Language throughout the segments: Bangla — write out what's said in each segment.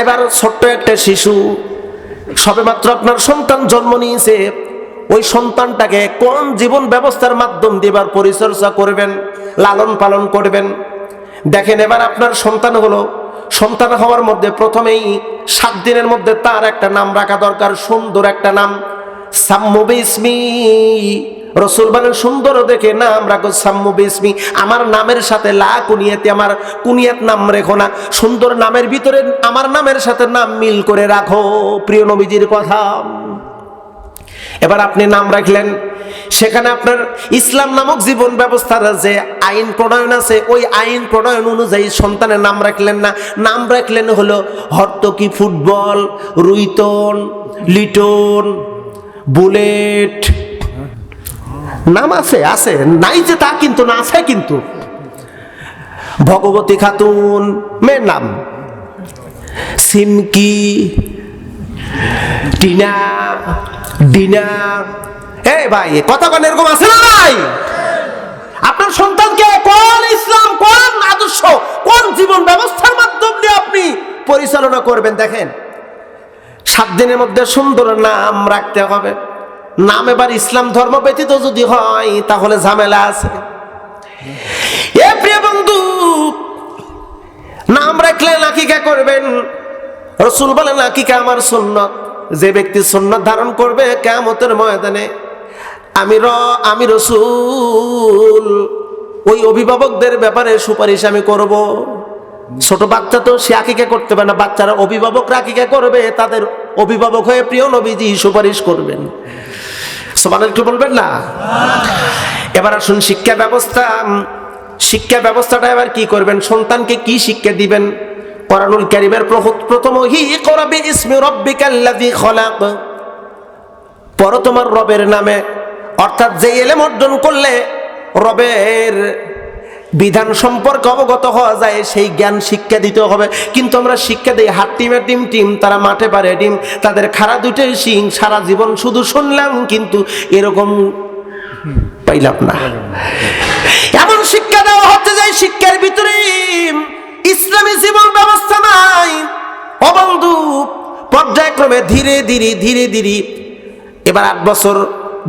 এবার ছোট্ট একটা শিশু, সবেমাত্র আপনার সন্তান জন্ম নিয়েছে, ওই সন্তানটাকে কোন জীবন ব্যবস্থার মাধ্যম দিয়ে এবার পরিচর্যা করবেন, লালন পালন করবেন? দেখেন এবার আপনার সন্তান হলো, সন্তান হওয়ার মধ্যে প্রথমেই সাত দিনের মধ্যে তার একটা নাম রাখা দরকার, সুন্দর একটা নাম, সাম্মু বিসমি। রসুল বলেন, সুন্দর দেখে নাম রাখো সাম্মু বিসমি। আমার নামের সাথে লা কুনিয়াতে, আমার কুনিয়াত নাম রেখো না। সুন্দর নামের ভিতরে আমার নামের সাথে নাম মিল করে রাখো, প্রিয় নবীজির কথা। এবার আপনি নাম রাখলেন। সেখানে আপনার ইসলাম নামক জীবন ব্যবস্থার যে আইন প্রণয়ন আছে, ওই আইন প্রণয়ন অনুযায়ী সন্তানের নাম রাখলেন না। নাম রাখলেন হলো হর্তকি ফুটবল, রুইতন, লিটন, বুলেট। নাম আছে আছে। নাই যে তা কিন্তু, না আছে কিন্তু। ভগবতী খাতুন, মেয়ের নাম। সিমকি, টিনা, ডিনা। এ ভাই, কথা কোন, এরকম আছে না ভাই? আপনার সন্তানকে কোন ইসলাম, কোন আদর্শ, কোন জীবন ব্যবস্থার মাধ্যম দিয়ে আপনি পরিচালনা করবেন দেখেন? সাত দিনের মধ্যে সুন্দর নাম রাখতে হবে। নাম এবার ইসলাম ধর্ম ব্যতীত যদি হয়, তাহলে ঝামেলা আছে। এ প্রিয় বন্ধু, নাম রাখলে নাকিকা করবেন। রসুল বলেন নাকিকা আমার সুন্নত। যে ব্যক্তি সুন্নত ধারণ করবে কেমতের ময়দানে, আমি র, আমি রসুল। ওই অভিভাবকদের ব্যাপারে সুপারিশ আমি করব। ছোট বাচ্চা তো সে আকিকা করতে পারে না। বাচ্চারা অভিভাবকরা আকিকা করবে, তাদের অভিভাবক হয়ে প্রিয় নবীজি সুপারিশ করবেন। সমান একটু বলবেন না? এবার আসুন শিক্ষা ব্যবস্থা শিক্ষা ব্যবস্থাটা এবার কি করবেন? সন্তানকে কি শিক্ষা দিবেন? কোরআনুল ক্যারিমের প্রথম হি করবে ইসমি রব্বিকাল্লাযী খলাক। পর তোমার রবের নামে। অর্থাৎ যে এলেম অর্জন করলে রবের বিধান সম্পর্কে অবগত হওয়া যায়, সেই জ্ঞান শিক্ষা দিতে হবে। কিন্তু আমরা শিক্ষা দিই, হাত টিমের টিম টিম তারা মাঠে পারে ডিম। তাদের খাড়া দুটোই শিং, সারা জীবন শুধু শুনলাম, কিন্তু এরকম পাইলাম না। এমন শিক্ষা দেওয়া হচ্ছে যে শিক্ষার ভিতরে ইসলামী জীবন ব্যবস্থা নাই, অবন্ধু পর্যায়ক্রমে ধীরে ধীরে ধীরে ধীরে, এবার আট বছর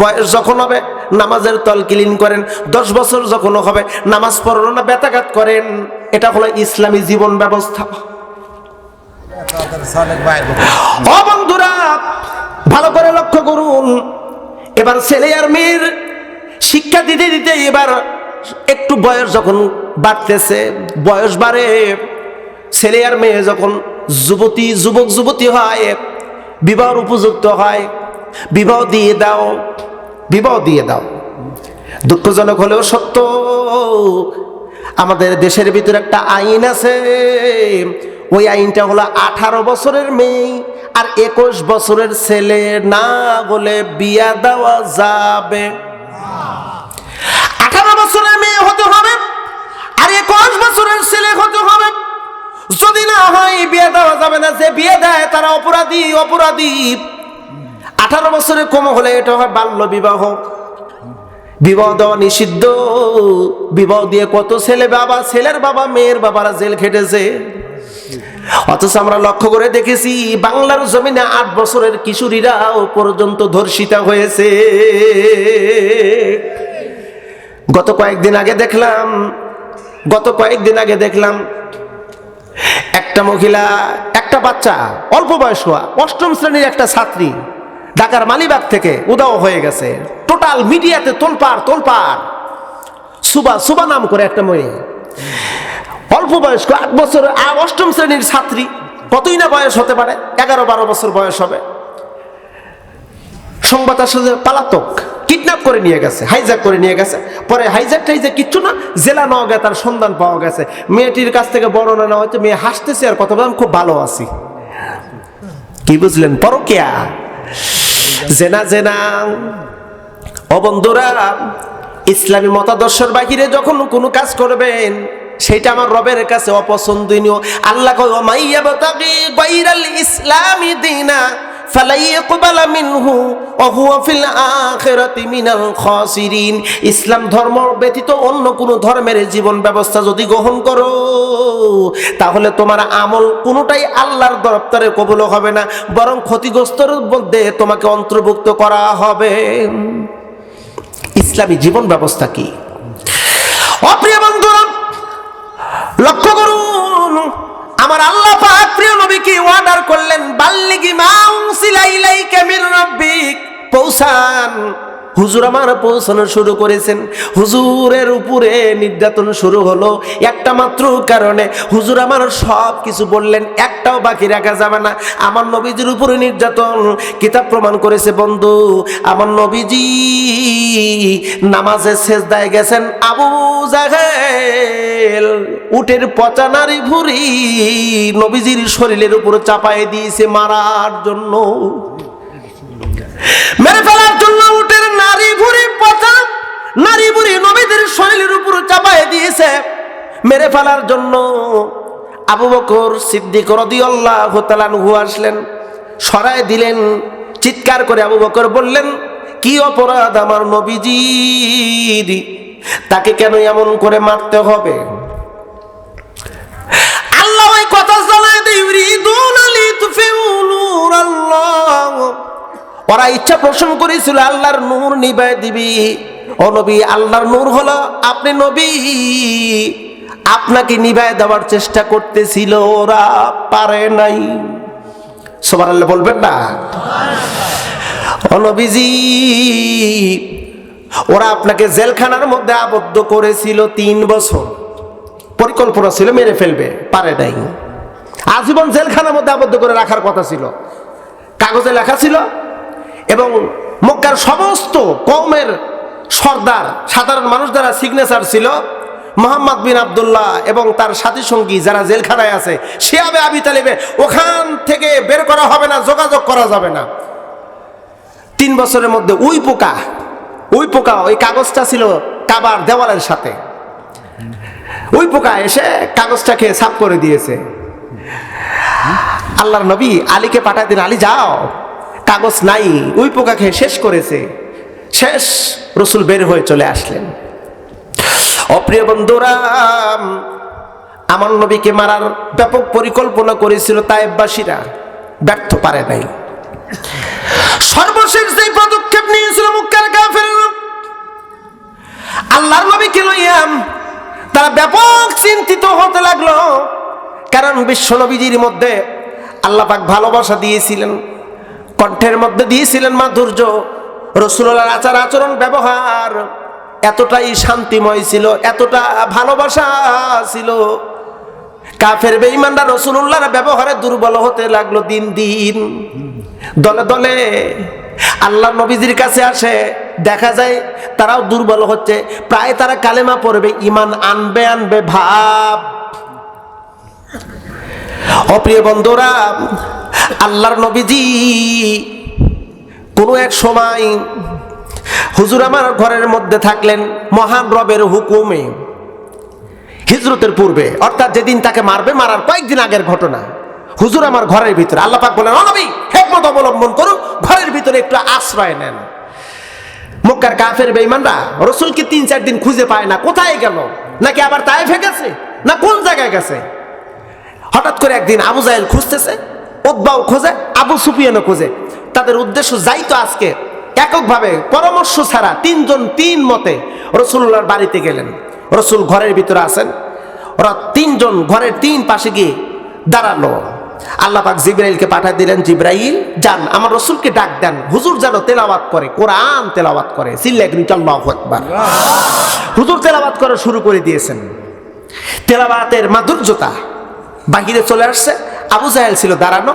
বয়স যখন হবে নামাজের তল ক্লিন করেন। দশ বছর যখন হবে, নামাজ পড়ানো না বেতাঘাত করেন। এটা হলো ইসলামী জীবন ব্যবস্থা। ভালো করে লক্ষ্য করুন। এবার ছেলে আর মেয়ের শিক্ষা দিতে দিতে এবার একটু বয়স যখন বাড়তেছে, বয়স বাড়ে, ছেলে আর মেয়ে যখন যুবতী, যুবক, যুবতী হয় বিবাহর উপযুক্ত হয়, বিবাহ দিয়ে দাও বিবাহ দিয়ে দাও। দুঃখজনক হলেও সত্য, আমাদের দেশের ভিতরে একটা আইন আছে। ওই আইনটা হলো আঠারো বছরের মেয়ে আর একুশ বছরের ছেলে। না বলে বিয়া দেওয়া যাবে। আঠারো বছরের মেয়ে হতে হবে আর একুশ বছরের ছেলে হতে হবে। যদি না হয় বিয়ে দেওয়া যাবে না। যে বিয়ে দেয় তারা অপরাধী অপরাধী। আঠারো বছরের কম হলে এটা হয় বাল্য বিবাহ। বিবাহ দেওয়া নিষিদ্ধ। বিবাহ দিয়ে কত ছেলে বাবা, ছেলের বাবা, মেয়ের বাবারা জেল খেটেছে। অথচ আমরা লক্ষ্য করে দেখেছি, বাংলার জমিনে আট বছরের কিশোরীরাও পর্যন্ত ধর্ষিতা হয়েছে। গত কয়েকদিন আগে দেখলাম, গত কয়েকদিন আগে দেখলাম, একটা মহিলা, একটা বাচ্চা, অল্প বয়স হওয়া অষ্টম শ্রেণির একটা ছাত্রী। ঢাকার মালিবাগ থেকে উদাও হয়ে গেছে। টোটাল মিডিয়াতে তোলপাড় তোলপাড়। সুবা সুবা নাম করে একটা মেয়ে। অল্প বয়স্ক, আট বছর অষ্টম শ্রেণির ছাত্রী। কতই না বয়স হতে পারে? এগারো, বারো বছর বয়স হবে। সংবাদ আসলে পালাতক। কিডন্যাপ করে নিয়ে গেছে হাইজ্যাক করে নিয়ে গেছে। পরে হাইজ্যাক টাইজ্যাক কিচ্ছু না, জেলা নেওয়া গেছে তার সন্ধান পাওয়া গেছে। মেয়েটির কাছ থেকে বর্ণনা নেওয়া হচ্ছে মেয়ে হাসতেছে আর কথা বললাম, খুব ভালো আছি। কি বুঝলেন, পরকিয়া? জেনা জেনা। অবন্ধুরা ইসলামী মতাদর্শের বাহিরে যখন কোনো কাজ করবেন সেটা আমার রবের কাছে অপছন্দনীয়। আল্লাহ কয়, "ওয়া মাইয়াবতাগি গায়রাল ইসলামি দীনা ইসলাম ধর্ম ব্যতীত অন্য কোনো ধর্মের জীবন ব্যবস্থা যদি গ্রহণ করো তাহলে তোমার আমল কোনোটাই আল্লাহর দপ্তরে কবুল হবে না, বরং ক্ষতিগ্রস্তর মধ্যে তোমাকে অন্তর্ভুক্ত করা হবে। ইসলামী জীবন ব্যবস্থা কি? অপ্রিয় বন্ধুরা, লক্ষ্য করুন, আমার আল্লাহ প্রিয় নবীকে অর্ডার করলেন, বাল্লিগি মা উনসিলা ইলাইকা মির রাব্বিক, পৌঁছান। হুজুর আমার পৌঁছানো শুরু করেছেন। হুজুরের উপরে নির্যাতন শুরু হলো। একটা মাত্র কারণে হুজুর আমার সব কিছু বললেন, একটাও বাকি রাখা যাবে না। আমার নবীজির উপরে নির্যাতন কিতাব প্রমাণ করেছে, বন্ধু। আমার নবীজি নামাজে শেষ দায় গেছেন, আবু জাহেল উটের পচা নারী ভুরি নবীজির শরীরের উপর চাপায় দিয়েছে মারার জন্য। মেরে ফেলার জন্য নারী বুড়ি নবীদের শরীরের উপর চাপায় দিয়েছে। মেরে ফেলার জন্য আবু বকর সিদ্দিক আসলেন, সরায় দিলেন, চিৎকার করে আবু বকর বললেন, কি অপরাধ আমার নবীজির? তাকে কেন এমন করে মারতে হবে? আল্লাহ ওই কথা জানায় ওরা ইচ্ছা পোষণ করেছিল, আল্লাহর নূর নিবায় দিবি। ও নবী, আল্লাহর নূর হলো আপনি নবী। আপনাকে নিবায় দেওয়ার চেষ্টা করতেছিল, ওরা পারে নাই। সবার আল্লাহ বলবেন না? ও নবীজি, ওরা আপনাকে জেলখানার মধ্যে আবদ্ধ করেছিল তিন বছর। পরিকল্পনা ছিল মেরে ফেলবে, পারে নাই। আজীবন জেলখানার মধ্যে আবদ্ধ করে রাখার কথা ছিল। কাগজে লেখা ছিল এবং মক্কার সমস্ত কৌমের সর্দার, সাধারণ মানুষ যারা সিগনেচার ছিল, মোহাম্মদ বিন আবদুল্লাহ এবং তার সাথী সঙ্গী যারা জেলখানায় আছে, সে আবে আবি তালেবে, ওখান থেকে বের করা হবে না, যোগাযোগ করা যাবে না। তিন বছরের মধ্যে উই পোকা উই পোকা ওই কাগজটা ছিল কাবার দেওয়ালের সাথে। ওই পোকা এসে কাগজটাকে সাফ করে দিয়েছে। আল্লাহর নবী আলীকে পাঠায় দিন, আলী, যাও, কাগজ নাই, ওই পোকা খেয়ে শেষ করেছে। শেষ রসুল বের হয়ে চলে আসলেন। অপ্রিয় বন্ধুরা, আমার নবীকে মারার ব্যাপক পরিকল্পনা করেছিল তাইবাসীরা ব্যর্থ পারে নাই। সর্বশেষ যে পদক্ষেপ নিয়েছিল মুক্কার কাফের আল্লাহর নবীকে লইয়াম তারা ব্যাপক চিন্তিত হতে লাগল, কারণ বিশ্ব নবীজির মধ্যে আল্লাহ পাক ভালোবাসা দিয়েছিলেন, কণ্ঠের মধ্যে দিয়েছিলেন মাধুর্য রসুল্লাহর আচার আচরণ, ব্যবহার এতটাই শান্তিময় ছিল, এতটা ভালোবাসা ছিল। কাফের বেঈমানরা রসুল্লাহর ব্যবহারে দুর্বল হতে লাগল দিন দিন। দলে দলে আল্লাহ নবীজির কাছে আসে, দেখা যায় তারাও দুর্বল হচ্ছে, প্রায় তারা কালেমা পড়বে ইমান আনবে আনবে, ভাব। অপ্রিয় বন্ধুরা, আল্লাহর নবীজি কোনো এক সময় হুজুর আমার ঘরের মধ্যে থাকলেন মহান রবের হুকুমে হিজরতের পূর্বে। অর্থাৎ যেদিন তাকে মারবে, মারার কয়েকদিন আগের ঘটনা। হুজুর আমার ঘরের ভিতরে। আল্লাহ পাক বলেন অনবী হেকমত অবলম্বন করুন ঘরের ভিতরে একটু আশ্রয় নেন। মক্কার কাফের বেঈমানরা, রসুলকে তিন, চার দিন খুঁজে পায় না, কোথায় গেল? নাকি আবার তাইফে গেছে? না কোন জায়গায় গেছে? হঠাৎ করে একদিন আবু জাহেল খুঁজতেছে উদ্বাও খোঁজে, আবু সুফিয়ানও খোঁজে। তাদের উদ্দেশ্য যাই তো আজকে, এককভাবে পরামর্শ ছাড়া তিনজন তিন মতে রসুল্লাহর বাড়িতে গেলেন। রসুল ঘরের ভিতরে আছেন। ওরা তিনজন ঘরের তিন পাশে গিয়ে দাঁড়াল। আল্লাহ পাক জিব্রাইলকে পাঠিয়ে দিলেন, জিব্রাইল, যান, আমার রসুলকে ডাক দেন। হুজুর যেন তেলাওয়াত করে, কোরআন তেলাওয়াত করে। একবার হুজুর তেলাওয়াত করা শুরু করে দিয়েছেন। তেলাওয়াতের মাধুর্যতা বাহিরে চলে আসছে। আবু জাহেল ছিল দাঁড়ানো।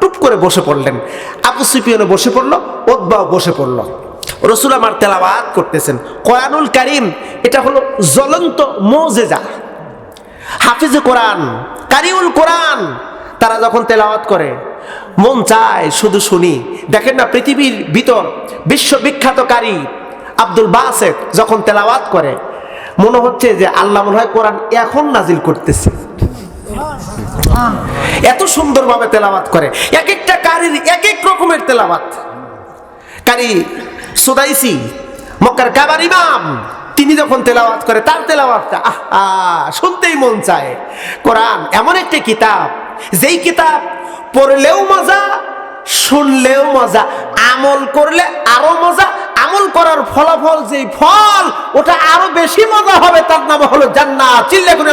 টুপ করে বসে পড়লেন। আবু সুফিয়ানও বসে পড়ল ওদবাও বসে পড়ল। রসুল আমার তেলাওয়াত করতেছেন। কোরআনুল কারিম, এটা হলো জ্বলন্ত মোজেজা। হাফিজে কোরআন, কারিউল কোরআন, তারা যখন তেলাওয়াত করে, মন চায় শুধু শুনি। দেখেন না, পৃথিবীর ভিতর বিশ্ববিখ্যাত কারি আব্দুল বাসেদ যখন তেলাওয়াত করে, মনে হচ্ছে যে আল্লাহ মনে হয় কোরআন এখন নাজিল করতেছে। এত সুন্দরভাবে তেলাওয়াত করে। এক একটা কারির এক এক রকমের তেলাওয়াত। কারি সুদাইসি, মক্কার কাবার ইমাম, তিনি যখন তেলাওয়াত করে, তার তেলাওয়াতটা, আহা, শুনতেই মন চায়। কোরআন এমন একটি কিতাব, যেই কিতাব পড়লেও মজা, শুনলেও মজা, আমল করলে আরও মজা, আমল করার ফলাফল যেই ফল, ওটা আরও বেশি মজা হবে, তার নাম হলো জান্নাত। চিল্লা করে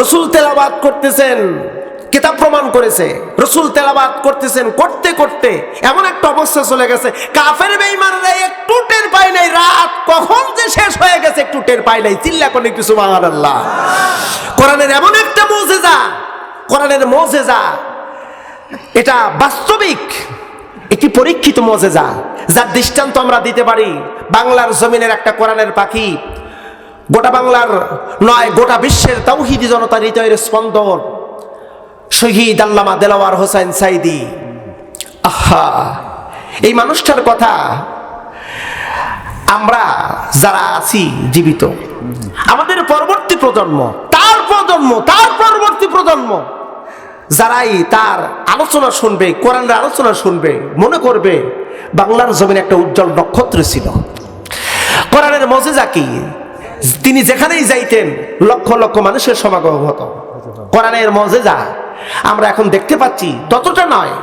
রসুল তেলাবাদ করতেছেন, কিতাব প্রমাণ করেছে। রসুল তেলাবাদ করতেছেন করতে করতে এমন একটা অবস্থা চলে গেছে, কাফের বেঈমানরা একটু টের পায় নাই, রাত কখন যে শেষ হয়ে গেছে একটু টের পায় নাই, চিল্লা করে একটু সুবহানাল্লাহ। কোরআনের এমন একটা মৌজেজা, কোরআনের মৌজেজা, এটা বাস্তবিক একটি পরীক্ষিত মজেজা, যার দৃষ্টান্ত আমরা দিতে পারি, বাংলার জমিনের একটা কোরআনের পাখি গোটা বাংলার নয়, গোটা বিশ্বের তাওহিদি জনতার হৃদয়ের স্পন্দন। শহীদ আল্লামা দেলাওয়ার হোসেন সাইদি। আহা! এই মানুষটার কথা আমরা যারা আছি জীবিত, আমাদের পরবর্তী প্রজন্ম, তার প্রজন্ম, তার পরবর্তী প্রজন্ম, যারাই তার আলোচনা শুনবে, কোরআনের আলোচনা শুনবে, মনে করবে, বাংলার জমিন একটা উজ্জ্বল নক্ষত্র ছিল। কোরআনের মজেজা কি? তিনি যেখানেই যাইতেন, লক্ষ লক্ষ মানুষের সমাগম হতো। কোরআনের মজেজা আমরা এখন দেখতে পাচ্ছি, ততটা নয়।